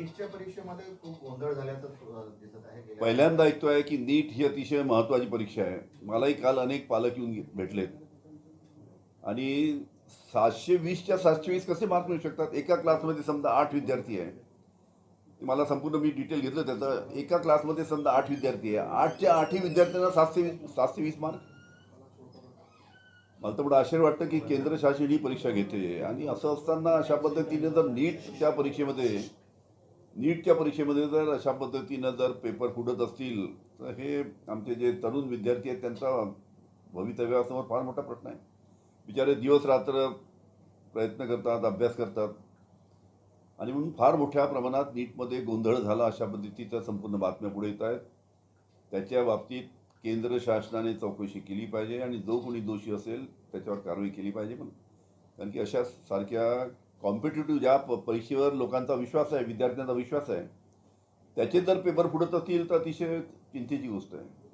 नीटच्या परीक्षेमध्ये खूप गोंधळ झाल्याचं दिसत आहे. पहिल्यांदा ऐकतोय की नीट ही अतिशय महत्त्वाची परीक्षा आहे. मलाही काल अनेक पालक येऊन भेटलेत. आणि सातशे वीसच्या सातशे वीस कसे मार्क मिळू शकतात? एका क्लासमध्ये समजा आठ विद्यार्थी आहे. मला संपूर्ण मी डिटेल घेतलं त्याचं. एका क्लासमध्ये समजा आठ विद्यार्थी आहे. आठच्या आठही विद्यार्थ्यांना सातशे वीस सातशे वीस मार्क? मला तर पुढे आश्चर्य वाटतं की केंद्र शासन ही परीक्षा घेते. आणि असं असताना अशा पद्धतीने जर नीटच्या परीक्षेमध्ये नीटच्या परीक्षेमध्ये जर अशा पद्धतीनं जर पेपर फुटत असतील तर हे आमचे जे तरुण विद्यार्थी आहेत त्यांचा भवितव्यासमोर फार मोठा प्रश्न आहे. बिचारे दिवस रात्र प्रयत्न करतात अभ्यास करतात. आणि म्हणून फार मोठ्या प्रमाणात नीटमध्ये गोंधळ झाला अशा पद्धतीच्या संपूर्ण बातम्या पुढे येत आहेत. त्याच्या बाबतीत केंद्र शासनाने चौकशी केली पाहिजे आणि जो कोणी दोषी असेल त्याच्यावर कारवाई केली पाहिजे पण कारण की अशा सारख्या कॉम्पिटेटिव्ह ज्या प- परीक्षेवर लोकांचा विश्वास आहे विद्यार्थ्यांचा विश्वास आहे त्याचे जर पेपर फुटत असतील तर अतिशय चिंतेची गोष्ट आहे.